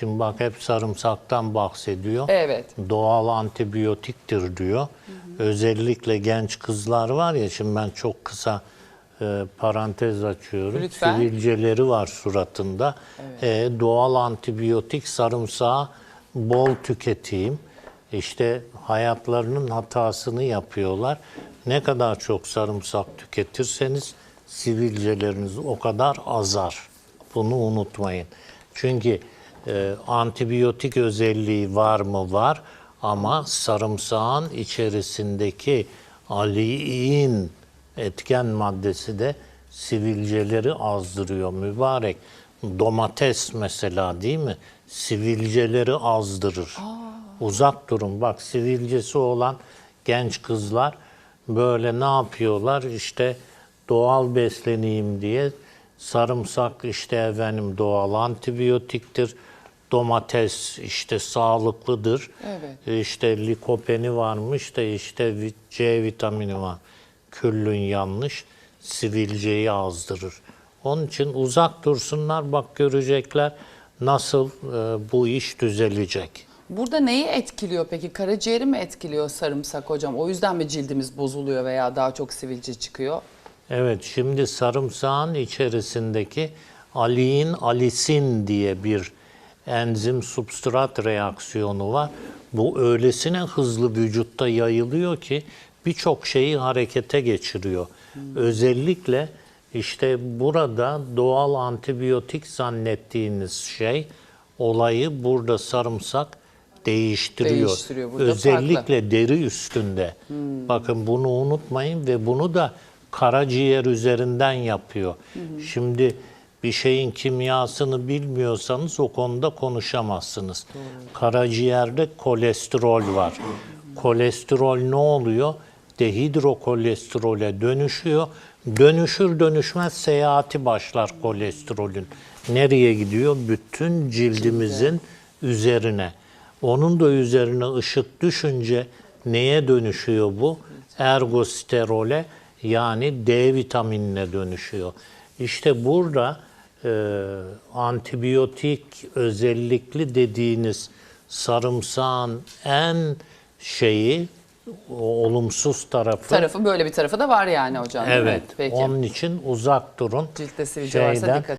Şimdi bak hep sarımsaktan bahsediyor. Evet. Doğal antibiyotiktir diyor. Özellikle genç kızlar var ya şimdi ben çok kısa e, parantez açıyorum. Lütfen. Sivilceleri var suratında. E, doğal antibiyotik sarımsağı bol tüketeyim. İşte hayatlarının hatasını yapıyorlar. Ne kadar çok sarımsak tüketirseniz sivilceleriniz o kadar azar. Bunu unutmayın. Çünkü e, antibiyotik özelliği var mı? Var. Ama sarımsağın içerisindeki aliin etken maddesi de sivilceleri azdırıyor mübarek. Domates mesela değil mi? Sivilceleri azdırır. Uzak durun bak sivilcesi olan genç kızlar böyle ne yapıyorlar işte doğal besleneyim diye sarımsak işte efendim doğal antibiyotiktir. Domates işte sağlıklıdır. Evet. İşte likopeni varmış da işte C vitamini var. Küllün yanlış. Sivilceyi azdırır. Onun için uzak dursunlar bak görecekler nasıl e, bu iş düzelecek. Burada neyi etkiliyor peki? Karaciğeri mi etkiliyor sarımsak hocam? O yüzden mi cildimiz bozuluyor veya daha çok sivilce çıkıyor? Evet şimdi sarımsağın içerisindeki aliin alisin diye bir enzim substrat reaksiyonu var. Bu öylesine hızlı vücutta yayılıyor ki birçok şeyi harekete geçiriyor. Özellikle işte burada doğal antibiyotik zannettiğiniz şey olayı burada sarımsak değiştiriyor. Değiştiriyor, burada Özellikle farklı. Özellikle deri üstünde. Bakın bunu unutmayın ve bunu da karaciğer üzerinden yapıyor. Şimdi bir şeyin kimyasını bilmiyorsanız o konuda konuşamazsınız. Karaciğerde kolesterol var. Kolesterol ne oluyor? Dehidrokolesterole dönüşüyor. Dönüşür dönüşmez seyahati başlar kolesterolün. Nereye gidiyor? Bütün cildimizin üzerine. Onun da üzerine ışık düşünce neye dönüşüyor bu? Ergosterole yani D vitaminine dönüşüyor. İşte burada e, antibiyotik özellikli dediğiniz sarımsağın en şeyi olumsuz tarafı. Tarafı böyle bir tarafı da var yani hocam? Evet. Peki. Onun için uzak durun. Ciltte sivilce varsa dikkat